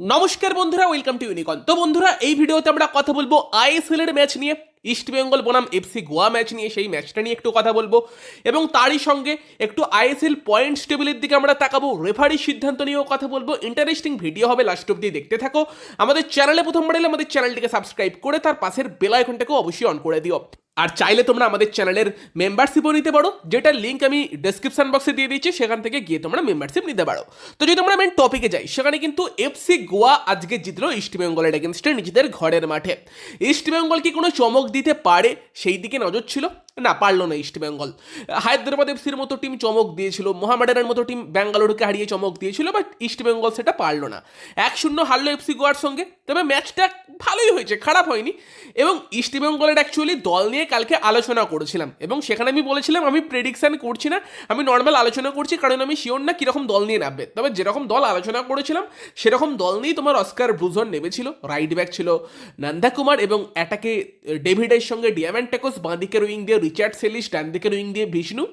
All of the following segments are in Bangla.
নমস্কার বন্ধুরা ওয়েলকাম টু ইউনিকন তো বন্ধুরা, এই ভিডিওতে আমরা কথা বলব আইএসএল এর ম্যাচ নিয়ে। ইস্ট বেঙ্গল বনাম এফসি গোয়া ম্যাচ নিয়ে সেই ম্যাচটা নিয়ে একটু কথা বলব। এবং তারই সঙ্গে একটু আইএসএল পয়েন্টস টেবিলের দিকে আমরা তাকাবো। রেফারির সিদ্ধান্ত নিয়েও কথা বলব। ইন্টারেস্টিং ভিডিও হবে লাস্ট অব্দি দেখতে থাকো। আমাদের চ্যানেলে প্রথমবার এলে আমাদের চ্যানেলটিকে সাবস্ক্রাইব করে তার পাশের বেল আইকনটাকেও অবশ্যই অন করে দিও। আর চাইলে তোমরা আমাদের চ্যানেলের মেম্বারশিপও নিতে পারো। যেটার লিঙ্ক আমি ডেসক্রিপশন বক্সে দিয়ে দিচ্ছি সেখান থেকে গিয়ে তোমরা মেম্বারশিপ নিতে পারো। তো যদি তোমরা মেন টপিকে যাই, সেখানে কিন্তু এফসি গোয়া আজকে জিতলো ইস্ট বেঙ্গলের এগেনস্টে নিজেদের ঘরের মাঠে। ইস্ট বেঙ্গল কি কোনো চমক দিতে পারে সেই দিকে নজর ছিল। না, পারল না ইস্ট বেঙ্গল হায়দ্রাবাদ এফসির মতো টিম চমক দিয়েছিল মোহামেডানের মতো টিম ব্যাঙ্গালোরকে হারিয়ে চমক দিয়েছিল বাট ইস্ট বেঙ্গল সেটা পারল না। এক শূন্য হারলো এফসি গোয়ার সঙ্গে, তবে ম্যাচটা ভালোই হয়েছে, খারাপ হয়নি। এবং ইস্ট বেঙ্গলের অ্যাকচুয়ালি দল নিয়ে কালকে আলোচনা করেছিলাম। এবং সেখানে আমি বলেছিলাম, আমি প্রেডিকশান করছি না, আমি নর্মাল আলোচনা করছি, কারণ আমি শিওর না কীরকম দল নিয়ে নামবে। তবে যেরকম দল আলোচনা করেছিলাম, সেরকম দল নিয়েই তোমার অস্কার ব্রুজন নেমেছিল। রাইট ব্যাক ছিল নন্দা কুমার এবং অ্যাটাকে ডেভিডের সঙ্গে ডিয়াম্যান্টেকোস বাঁ দিকের উইং দিয়ে রিচার্ড সেলিস ডান দিকের উইং দিয়ে বিষ্ণু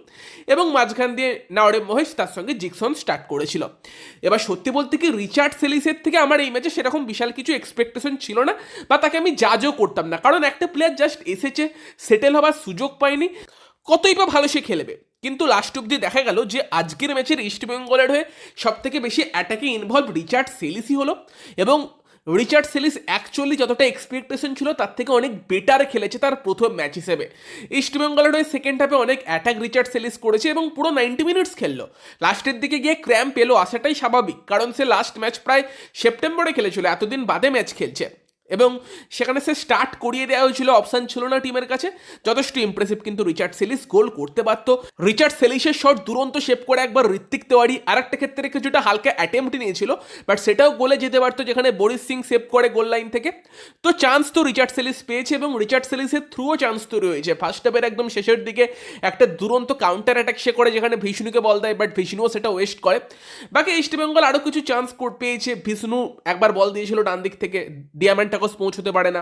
এবং মাঝখান দিয়ে নাওরে মহেশ তার সঙ্গে জিকসন স্টার্ট করেছিল। এবার সত্যি বলতে কি রিচার্ড সেলিসের থেকে আমার এই ম্যাচে সেরকম বিশাল কিছু এক্সপেকটেশন ছিল না, বা তাকে আমি জাজও করতাম না। কারণ একটা প্লেয়ার জাস্ট এসেছে সেটেল হবার সুযোগ পায়নি, কতই বা ভালো সে খেলবে। কিন্তু লাস্ট অব্দি দেখা গেল যে আজকের ম্যাচের ইস্ট বেঙ্গলের হয়ে সব থেকে বেশি অ্যাটাকে ইনভলভ রিচার্ড সেলিসই হলো এবং রিচার্ড সেলিস অ্যাকচুয়ালি যতটা এক্সপেকটেশন ছিল, তার থেকে অনেক বেটার খেলেছে তার প্রথম ম্যাচ হিসেবে। ইস্টবেঙ্গলের হয়ে সেকেন্ড হাফে অনেক অ্যাটাক রিচার্ড সেলিস করেছে এবং পুরো নাইনটি মিনিটস খেললো। লাস্টের দিকে গিয়ে ক্র্যাম্প এলো আসাটাই স্বাভাবিক, কারণ সে লাস্ট ম্যাচ প্রায় সেপ্টেম্বরে খেলেছিল, এতদিন বাদে ম্যাচ খেলছে। এবং সেখানে সে স্টার্ট করিয়ে দেওয়া হয়েছিল অপশান ছিল না টিমের কাছে। যথেষ্ট ইমপ্রেসিভ কিন্তু রিচার্ড সেলিস গোল করতে পারতো রিচার্ড সেলিসের শট দুরন্ত শেপ করে একবার ঋত্বিক তেওয়ারি আর একটা ক্ষেত্রে কিছুটা হালকা অ্যাটেম্প্ট নিয়েছিল বাট সেটাও গোলে যেতে পারতো যেখানে বরিস সিং সেভ করে গোল লাইন থেকে। তো চান্স তো রিচার্ড সেলিস পেয়েছে এবং রিচার্ড সেলিসের থ্রুও চান্স তৈরি হয়েছে ফার্স্ট হাফের একদম শেষের দিকে একটা দুরন্ত কাউন্টার অ্যাটাক সে করে, যেখানে ভিষ্ণুকে বল দেয় বাট ভিষ্ণুও সেটা ওয়েস্ট করে। বাকি ইস্ট বেঙ্গল আরও কিছু চান্স পেয়েছে। ভিষ্ণু একবার বল দিয়েছিল ডান দিক থেকে ডিয়ামেন্ট টাকস পৌঁছতে পারে না।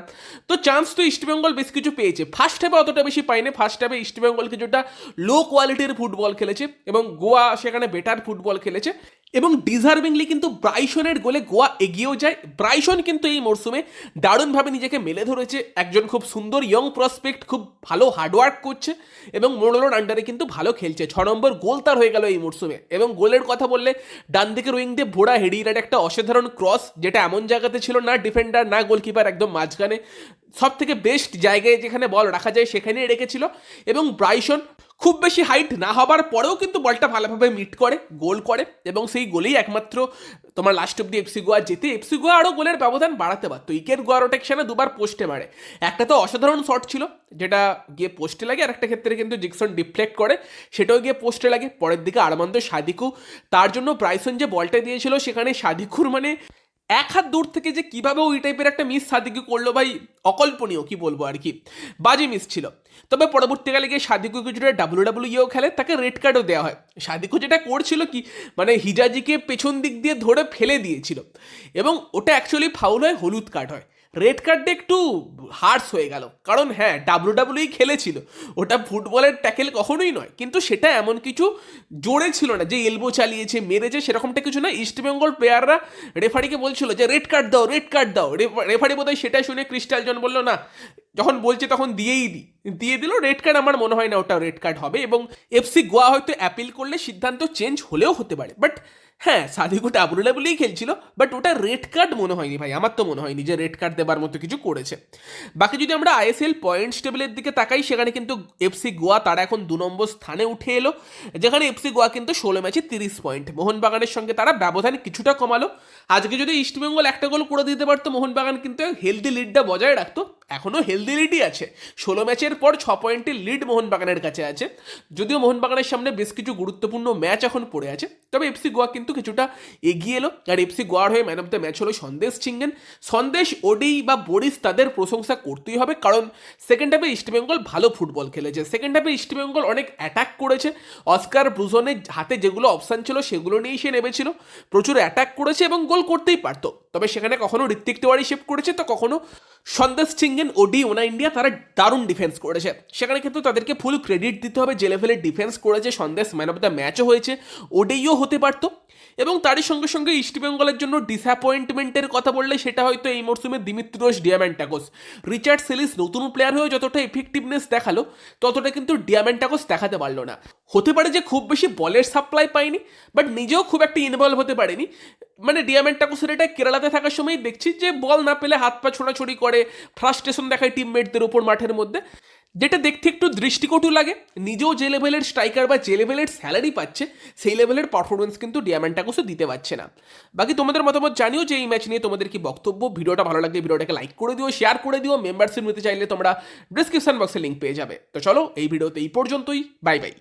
তো চান্স তো ইস্টবেঙ্গল বেশ কিছু পেয়েছে। ফার্স্ট হাফে অতটা বেশি পায়নি। ফার্স্ট হাফে ইস্টবেঙ্গল কিছুটা লো কোয়ালিটির ফুটবল খেলেছে এবং গোয়া সেখানে বেটার ফুটবল খেলেছে। এবং ডিজার্ভিংলি কিন্তু ব্রাইসনের গোলে গোয়া এগিয়েও যায়। ব্রাইসন কিন্তু এই মরশুমে দারুণভাবে নিজেকে মেলে ধরেছে। একজন খুব সুন্দর ইয়ং প্রসপেক্ট খুব ভালো হার্ডওয়ার্ক করছে এবং মোড়লোর আন্ডারে কিন্তু ভালো খেলছে। ছ নম্বর গোল তার হয়ে গেল এই মরশুমে এবং গোলের কথা বললে ডান দিকের উইং দিয়ে ভোড়া হেডিরার একটা অসাধারণ ক্রস যেটা এমন জায়গাতে ছিল না ডিফেন্ডার না গোলকিপার একদম মাঝখানে। সব থেকে বেস্ট জায়গায় যেখানে বল রাখা যায় সেখানেই রেখেছিল এবং ব্রাইসন খুব বেশি হাইট না হবার পরেও কিন্তু বলটা ভালোভাবে মিট করে গোল করে এবং সেই গোলেই একমাত্র তোমার লাস্ট অব্দি এফসি গোয়া যেতে এফসি গোয়া আরও গোলের ব্যবধান বাড়াতে পারতো। ইকের গোয়া রোটেকশনে দুবার পোস্টে মারে। একটা তো অসাধারণ শট ছিল, যেটা গিয়ে পোস্টে লাগে, আর একটা ক্ষেত্রে কিন্তু জিকসন ডিফ্লেক্ট করে, সেটাও গিয়ে পোস্টে লাগে। পরের দিকে আরমান্দ সাদিকু, তার জন্য ব্রাইসন যে বলটা দিয়েছিল সেখানে সাদিকুর মানে এক হাত দূর থেকে যে কীভাবে ওই টাইপের একটা মিস সাদিকু করল ভাই, অকল্পনীয়, কি বলব আর কি। বাজে মিস ছিল। তবে পরবর্তীকালে গিয়ে সাদিকু কিছুটা ডাব্লিউ ডাব্লিউ খেলে, তাকে রেড কার্ডও দেওয়া হয়। সাদিকু যেটা করছিল কি মানে হিজাজিকে পেছন দিক দিয়ে ধরে ফেলে দিয়েছিল। এবং ওটা অ্যাকচুয়ালি ফাউল হয়, হলুদ কার্ড হয়। রেড কার্ডটা একটু হার্স হয়ে গেল। কারণ হ্যাঁ ডাব্লিউ ডাব্লিউই খেলেছিল। ওটা ফুটবলের ট্যাকেল কখনোই নয়। কিন্তু সেটা এমন কিছু জোরে ছিল না। যে এলবো চালিয়েছে, মেরেছে, সেরকমটা কিছু না। ইস্টবেঙ্গল প্লেয়াররা রেফারিকে বলছিল যে রেড কার্ড দাও রেড কার্ড দাও। রেফারি বোধহয় সেটা শুনে ক্রিস্টাল জন বলল, না। যখন বলছে তখন দিয়েই দিই দিয়ে দিল। রেড কার্ড আমার মনে হয় না ওটা রেড কার্ড হবে। এবং এফসি গোয়া হয়তো অ্যাপিল করলে সিদ্ধান্ত চেঞ্জ হলেও হতে পারে। বাট হ্যাঁ সাদিকু ডাবলু বলেই খেলছিল বাট ওটা রেড কার্ড মনে হয়নি ভাই, আমার তো মনে হয়নি যে রেড কার্ড দেবার মতো কিছু করেছে। বাকি যদি আমরা আইএসএল পয়েন্টস টেবিলের দিকে তাকাই, সেখানে কিন্তু এফসি গোয়া তারা এখন দু নম্বর স্থানে উঠে এলো, যেখানে এফসি গোয়া কিন্তু ষোলো ম্যাচে তিরিশ পয়েন্ট মোহনবাগানের সঙ্গে তারা ব্যবধান কিছুটা কমালো। আজকে যদি ইস্টবেঙ্গল একটা গোল করে দিতে পারতো, মোহনবাগান কিন্তু হেলদি লিডটা বজায় রাখতো। এখনও হেলদি লিডই আছে। ষোলো ম্যাচের পর ছ পয়েন্টের লিড মোহনবাগানের কাছে আছে। যদিও মোহনবাগানের সামনে বেশ কিছু গুরুত্বপূর্ণ ম্যাচ এখন পড়ে আছে, তবে এফসি গোয়া কিন্তু কিছুটা এগিয়ে এলো। আর এফসি গোয়ার হয়ে ম্যান অফ দ্য ম্যাচ হলো সন্দেশ চিঙ্গেন সন্দেশ, ওডি বা বরিস তাদের প্রশংসা করতেই হবে। কারণ সেকেন্ড হাফে ইস্টবেঙ্গল ভালো ফুটবল খেলেছে। সেকেন্ড হাফে ইস্টবেঙ্গল অনেক অ্যাটাক করেছে। অস্কার ব্রুজনের হাতে যেগুলো অপশান ছিল, সেগুলো নিয়েই সে নেমেছিল। প্রচুর অ্যাটাক করেছে এবং গোল করতেই পারতো। তবে সেখানে কখনো ঋত্বিক তেওয়ারি শেপ করেছে তো কখনো সন্দেশ চিঙ্গেন ওডি, ওনা ইন্ডিয়া তারা দারুণ ডিফেন্স করেছে। সেখানে কিন্তু তাদেরকে ফুল ক্রেডিট দিতে হবে। যে লেভেলের ডিফেন্স করেছে সন্দেশ। ম্যান অফ দ্য ম্যাচও হয়েছে। ওডিও হতে পারতো। এবং তারই সঙ্গে সঙ্গে ইস্টবেঙ্গলের জন্য ডিসঅ্যাপয়েন্টমেন্টের কথা বললে সেটা হয়তো এই মরশুমে দিমিত্রোস ডিয়ামেন্টাকোস রিচার্ড সেলিস নতুন প্লেয়ার হয়ে যতটা এফেক্টিভনেস দেখাল, ততটা কিন্তু ডিয়ামেন্টাকোস দেখাতে পারল না। হতে পারে যে খুব বেশি বলের সাপ্লাই পায়নি বাট নিজেও খুব একটা ইনভলভ হতে পারেনি। মানে ডিয়ামেন্টাকোসের এটা কেরালাতে থাকার সময় দেখছি যে বল না পেলে হাত পা ছোড়াছড়ি করে ফ্রাস্ট্রেশন দেখায় টিমমেটদের উপর মাঠের মধ্যে। যেটা দেখতে একটু দৃষ্টিকটু লাগে। নিজেও যে লেভেলের স্ট্রাইকার বা যে লেভেলের স্যালারি পাচ্ছে, সেই লেভেলের পারফরমেন্স কিন্তু ডিয়ামেন্টাকোসও দিতে পারছে না। বাকি তোমাদের মতামত জানিও যে এই ম্যাচ নিয়ে তোমাদের কি বক্তব্য। ভিডিওটা ভালো লাগলে ভিডিওটাকে লাইক করে দিও শেয়ার করে দিও মেম্বারশিপ নিতে চাইলে তোমরা ডিসক্রিপশন বক্সে লিঙ্ক পেয়ে যাবে। তো চলো, এই ভিডিওতে এই পর্যন্তই। Bye bye